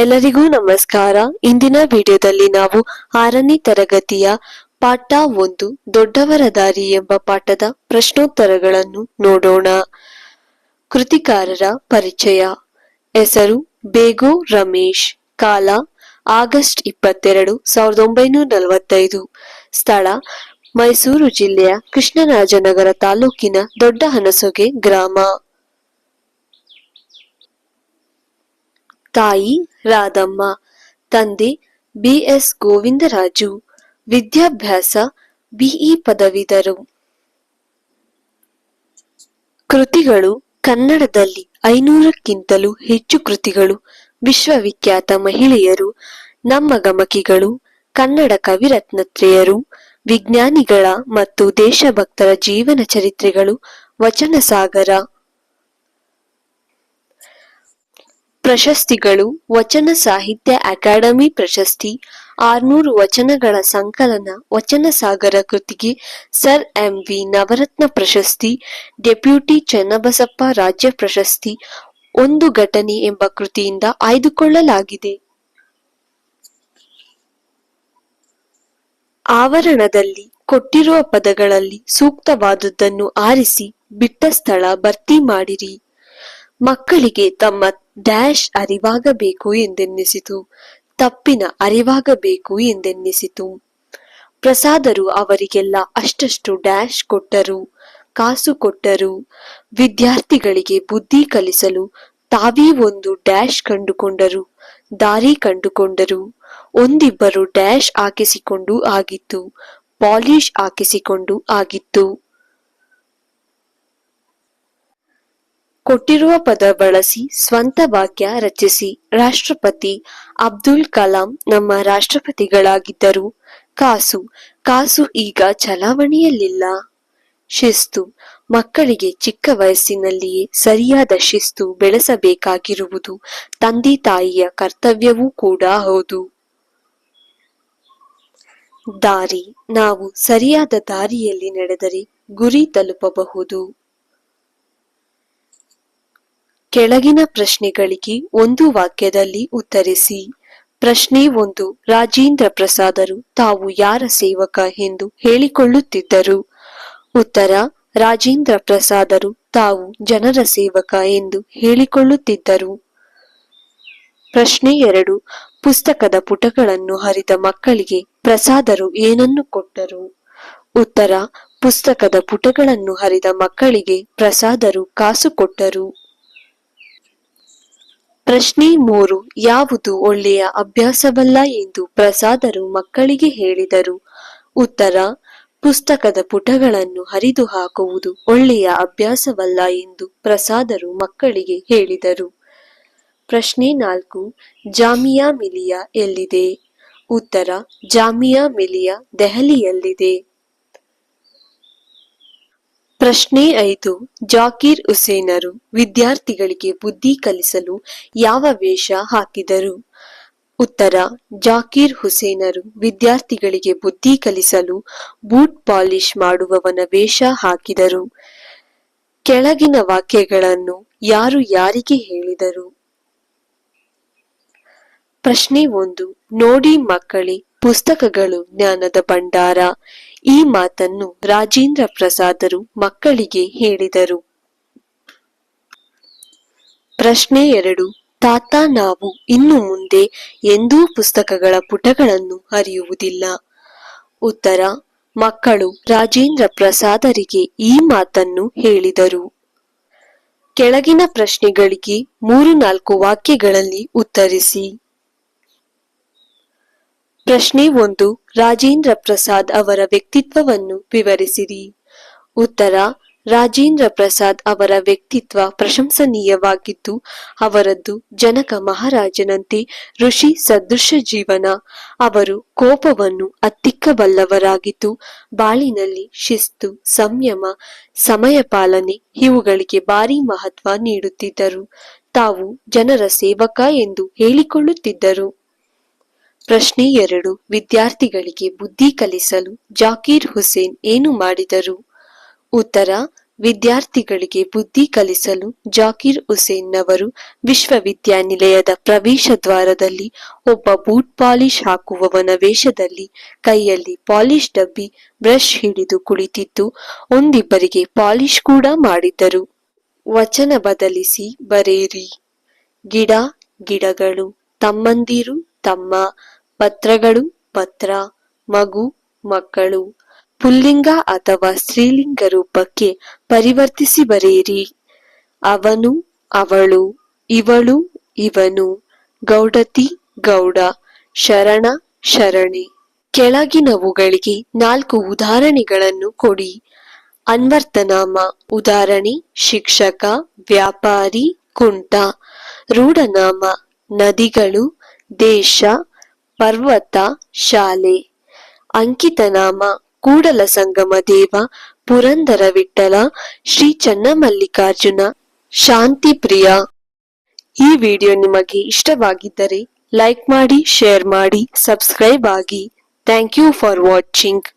ಎಲ್ಲರಿಗೂ ನಮಸ್ಕಾರ. ಇಂದಿನ ವಿಡಿಯೋದಲ್ಲಿ ನಾವು ಆರನೇ ತರಗತಿಯ ಪಾಠ ಒಂದು, ದೊಡ್ಡವರ ದಾರಿ ಎಂಬ ಪಾಠದ ಪ್ರಶ್ನೋತ್ತರಗಳನ್ನು ನೋಡೋಣ. ಕೃತಿಕಾರರ ಪರಿಚಯ. ಹೆಸರು ಬೇಗೋ ರಮೇಶ್. ಕಾಲ ಆಗಸ್ಟ್ ಇಪ್ಪತ್ತೆರಡು, ಸಾವಿರದ ಒಂಬೈನೂರ ನಲವತ್ತೈದು. ಸ್ಥಳ ಮೈಸೂರು ಜಿಲ್ಲೆಯ ಕೃಷ್ಣರಾಜನಗರ ತಾಲೂಕಿನ ದೊಡ್ಡ ಹನಸೊಗೆ ಗ್ರಾಮ. ತಾಯಿ ರಾಧಮ್ಮ, ತಂದೆ ಬಿಎಸ್ ಗೋವಿಂದರಾಜು, ವಿದ್ಯಾಭ್ಯಾಸ ಬಿಇ ಪದವೀಧರು. ಕೃತಿಗಳು ಕನ್ನಡದಲ್ಲಿ ಐನೂರಕ್ಕಿಂತಲೂ ಹೆಚ್ಚು ಕೃತಿಗಳು. ವಿಶ್ವವಿಖ್ಯಾತ ಮಹಿಳೆಯರು, ನಮ್ಮ ಗಮಕಿಗಳು, ಕನ್ನಡ ಕವಿರತ್ನತ್ರೆಯರು ವಿಜ್ಞಾನಿಗಳ ಮತ್ತು ದೇಶಭಕ್ತರ ಜೀವನ ಚರಿತ್ರೆಗಳು, ವಚನ ಸಾಗರ ಪ್ರಶಸ್ತಿಗಳು, ವಚನ ಸಾಹಿತ್ಯ ಅಕಾಡೆಮಿ ಪ್ರಶಸ್ತಿ, ಆರ್ನೂರು ವಚನಗಳ ಸಂಕಲನ, ವಚನ ಸಾಗರ ಕೃತಿಗೆ ಸರ್ ಎಂ ವಿ ನವರತ್ನ ಪ್ರಶಸ್ತಿ, ಡೆಪ್ಯೂಟಿ ಚೆನ್ನಬಸಪ್ಪ ರಾಜ್ಯ ಪ್ರಶಸ್ತಿ, ಒಂದು ಘಟನೆ ಎಂಬ ಕೃತಿಯಿಂದ ಆಯ್ದುಕೊಳ್ಳಲಾಗಿದೆ. ಆವರಣದಲ್ಲಿ ಕೊಟ್ಟಿರುವ ಪದಗಳಲ್ಲಿ ಸೂಕ್ತವಾದುದನ್ನು ಆರಿಸಿ ಬಿಟ್ಟ ಸ್ಥಳ ಭರ್ತಿ ಮಾಡಿರಿ. ಮಕ್ಕಳಿಗೆ ತಮ್ಮ ಡ್ಯಾಶ್ ಅರಿವಾಗಬೇಕು ಎಂದೆನ್ನಿಸಿತು. ತಪ್ಪಿನ ಅರಿವಾಗಬೇಕು ಎಂದೆನ್ನಿಸಿತು. ಪ್ರಸಾದರು ಅವರಿಗೆಲ್ಲ ಅಷ್ಟಷ್ಟು ಡ್ಯಾಶ್ ಕೊಟ್ಟರು, ಕಾಸು ಕೊಟ್ಟರು. ವಿದ್ಯಾರ್ಥಿಗಳಿಗೆ ಬುದ್ಧಿ ಕಲಿಸಲು ತಾವೇ ಒಂದು ಡ್ಯಾಶ್ ಕಂಡುಕೊಂಡರು, ದಾರಿ ಕಂಡುಕೊಂಡರು. ಒಂದಿಬ್ಬರು ಡ್ಯಾಶ್ ಹಾಕಿಸಿಕೊಂಡು ಆಗಿತ್ತು, ಪಾಲಿಶ್ ಹಾಕಿಸಿಕೊಂಡು ಆಗಿತ್ತು. ಕೊಟ್ಟಿರುವ ಪದ ಬಳಸಿ ಸ್ವಂತ ವಾಕ್ಯ ರಚಿಸಿ. ರಾಷ್ಟ್ರಪತಿ ಅಬ್ದುಲ್ ಕಲಾಂ ನಮ್ಮ ರಾಷ್ಟ್ರಪತಿಗಳಾಗಿದ್ದರು. ಕಾಸು ಕಾಸು ಈಗ ಚಲಾವಣೆಯಲ್ಲಿಲ್ಲ. ಶಿಸ್ತು, ಮಕ್ಕಳಿಗೆ ಚಿಕ್ಕ ವಯಸ್ಸಿನಲ್ಲಿಯೇ ಸರಿಯಾದ ಶಿಸ್ತು ಬೆಳೆಸಬೇಕಾಗಿರುವುದು ತಂದೆ ತಾಯಿಯ ಕರ್ತವ್ಯವೂ ಕೂಡ ಹೌದು. ದಾರಿ, ನಾವು ಸರಿಯಾದ ದಾರಿಯಲ್ಲಿ ನಡೆದರೆ ಗುರಿ ತಲುಪಬಹುದು. ಕೆಳಗಿನ ಪ್ರಶ್ನೆಗಳಿಗೆ ಒಂದು ವಾಕ್ಯದಲ್ಲಿ ಉತ್ತರಿಸಿ, ಪ್ರಶ್ನೆ ಒಂದು, ರಾಜೇಂದ್ರ ಪ್ರಸಾದರು, ತಾವು ಯಾರ ಸೇವಕ ಎಂದು ಹೇಳಿಕೊಳ್ಳುತ್ತಿದ್ದರು? ಉತ್ತರ, ರಾಜೇಂದ್ರ ಪ್ರಸಾದರು, ತಾವು ಜನರ ಸೇವಕ ಎಂದು ಹೇಳಿಕೊಳ್ಳುತ್ತಿದ್ದರು. ಪ್ರಶ್ನೆ ಎರಡು, ಪುಸ್ತಕದ ಪುಟಗಳನ್ನು ಹರಿದ ಮಕ್ಕಳಿಗೆ ಪ್ರಸಾದರು ಏನನ್ನು ಕೊಟ್ಟರು? ಉತ್ತರ, ಪುಸ್ತಕದ ಪುಟಗಳನ್ನು ಹರಿದ ಮಕ್ಕಳಿಗೆ ಪ್ರಸಾದರು ಕಾಸು ಕೊಟ್ಟರು. ಪ್ರಶ್ನೆ ಮೂರು, ಯಾವುದು ಒಳ್ಳೆಯ ಅಭ್ಯಾಸವಲ್ಲ? ಎಂದು ಪ್ರಸಾದರು ಮಕ್ಕಳಿಗೆ ಹೇಳಿದರು. ಉತ್ತರ, ಪುಸ್ತಕದ ಪುಟಗಳನ್ನು ಹರಿದು ಹಾಕುವುದು ಒಳ್ಳೆಯ ಅಭ್ಯಾಸವಲ್ಲ ಎಂದು ಪ್ರಸಾದರು ಮಕ್ಕಳಿಗೆ ಹೇಳಿದರು. ಪ್ರಶ್ನೆ ನಾಲ್ಕು, ಜಾಮಿಯಾ ಮಿಲಿಯಾ ಎಲ್ಲಿದೆ? ಉತ್ತರ, ಜಾಮಿಯಾ ಮಿಲಿಯಾ ದೆಹಲಿಯಲ್ಲಿದೆ. ಪ್ರಶ್ನೆ ಐದು. ಜಾಕೀರ್ ಹುಸೇನರು ವಿದ್ಯಾರ್ಥಿಗಳಿಗೆ ಬುದ್ಧಿ ಕಲಿಸಲು ಯಾವ ವೇಷ ಹಾಕಿದರು? ಉತ್ತರ, ಜಾಕೀರ್ ಹುಸೇನರು ವಿದ್ಯಾರ್ಥಿಗಳಿಗೆ ಬುದ್ಧಿ ಕಲಿಸಲು ಬೂಟ್ ಪಾಲಿಶ್ ಮಾಡುವವನ ವೇಷ ಹಾಕಿದರು. ಕೆಳಗಿನ ವಾಕ್ಯಗಳನ್ನು ಯಾರು ಯಾರಿಗೆ ಹೇಳಿದರು? ಪ್ರಶ್ನೆ ಒಂದು. ನೋಡಿ ಮಕ್ಕಳೇ ಪುಸ್ತಕಗಳು ಜ್ಞಾನದ ಭಂಡಾರ. ಈ ಮಾತನ್ನು ರಾಜೇಂದ್ರ ಪ್ರಸಾದರು ಮಕ್ಕಳಿಗೆ ಹೇಳಿದರು. ಪ್ರಶ್ನೆ ಎರಡು. ತಾತ, ನಾವು ಇನ್ನು ಮುಂದೆ ಎಂದೂ ಪುಸ್ತಕಗಳ ಪುಟಗಳನ್ನು ಹರಿಯುವುದಿಲ್ಲ ಉತ್ತರ. ಮಕ್ಕಳು ರಾಜೇಂದ್ರ ಪ್ರಸಾದರಿಗೆ ಈ ಮಾತನ್ನು ಹೇಳಿದರು. ಕೆಳಗಿನ ಪ್ರಶ್ನೆಗಳಿಗೆ ಮೂರು ನಾಲ್ಕು ವಾಕ್ಯಗಳಲ್ಲಿ ಉತ್ತರಿಸಿ. ಪ್ರಶ್ನೆ ಒಂದು, ರಾಜೇಂದ್ರ ಪ್ರಸಾದ್ ಅವರ ವ್ಯಕ್ತಿತ್ವವನ್ನು ವಿವರಿಸಿರಿ. ಉತ್ತರ, ರಾಜೇಂದ್ರ ಪ್ರಸಾದ್ ಅವರ ವ್ಯಕ್ತಿತ್ವ ಪ್ರಶಂಸನೀಯವಾಗಿದ್ದು, ಅವರದ್ದು ಜನಕ ಮಹಾರಾಜನಂತೆ ಋಷಿ ಸದೃಶ ಜೀವನ. ಅವರು ಕೋಪವನ್ನು ಅತ್ತಿಕ್ಕಬಲ್ಲವರಾಗಿದ್ದು, ಬಾಳಿನಲ್ಲಿ ಶಿಸ್ತು, ಸಂಯಮ, ಸಮಯ ಪಾಲನೆ ಇವುಗಳಿಗೆ ಭಾರಿ ಮಹತ್ವ ನೀಡುತ್ತಿದ್ದರು. ತಾವು ಜನರ ಸೇವಕ ಎಂದು ಹೇಳಿಕೊಳ್ಳುತ್ತಿದ್ದರು. ಪ್ರಶ್ನೆ ಎರಡು. ವಿದ್ಯಾರ್ಥಿಗಳಿಗೆ ಬುದ್ಧಿ ಕಲಿಸಲು ಜಾಕೀರ್ ಹುಸೇನ್ ಏನು ಮಾಡಿದರು? ಉತ್ತರ. ವಿದ್ಯಾರ್ಥಿಗಳಿಗೆ ಬುದ್ಧಿ ಕಲಿಸಲು ಜಾಕೀರ್ ಹುಸೇನ್ ನವರು ವಿಶ್ವವಿದ್ಯಾನಿಲಯದ ಪ್ರವೇಶ ದ್ವಾರದಲ್ಲಿ ಒಬ್ಬ ಬೂಟ್ ಪಾಲಿಶ್ ಹಾಕುವವನ ವೇಷದಲ್ಲಿ ಕೈಯಲ್ಲಿ ಪಾಲಿಶ್ ಡಬ್ಬಿ, ಬ್ರಷ್ ಹಿಡಿದು ಕುಳಿತಿದ್ದು, ಒಂದಿಬ್ಬರಿಗೆ ಪಾಲಿಶ್ ಕೂಡ ಮಾಡಿದ್ದರು. ವಚನ ಬದಲಿಸಿ ಬರೆಯಿರಿ. ಗಿಡ, ಗಿಡಗಳು ತಮ್ಮಂದಿರು ತಮ್ಮ ಪತ್ರಗಳು, ಪತ್ರ, ಮಗು, ಮಕ್ಕಳು, ಪುಲ್ಲಿಂಗ ಅಥವಾ ಸ್ತ್ರೀಲಿಂಗ ರೂಪಕ್ಕೆ ಪರಿವರ್ತಿಸಿ ಬರೆಯಿರಿ. ಅವನು, ಅವಳು, ಇವಳು, ಇವನು, ಗೌಡತಿ, ಗೌಡ, ಶರಣ, ಶರಣಿ. ಕೆಳಗಿನವುಗಳಿಗೆ ನಾಲ್ಕು ಉದಾಹರಣೆಗಳನ್ನು ಕೊಡಿ. ಅನ್ವರ್ತನಾಮ, ಉದಾಹರಣೆ, ಶಿಕ್ಷಕ, ವ್ಯಾಪಾರಿ, ಕುಂಟ. ರೂಢನಾಮ, ನದಿಗಳು, ದೇಶ ಪರ್ವತ, ಶಾಲೆ, ಅಂಕಿತನಾಮ, ಕೂಡಲ ಸಂಗಮ ದೇವ, ಪುರಂದರ ವಿಠಲ ಶ್ರೀ ಚನ್ನಮಲ್ಲಿಕಾರ್ಜುನ ಶಾಂತಿ ಪ್ರಿಯ ಈ ವಿಡಿಯೋ ನಿಮಗೆ ಇಷ್ಟವಾಗಿದ್ದರೆ ಲೈಕ್ ಮಾಡಿ, ಶೇರ್ ಮಾಡಿ, ಸಬ್ಸ್ಕ್ರೈಬ್ ಆಗಿ. Thank you for watching.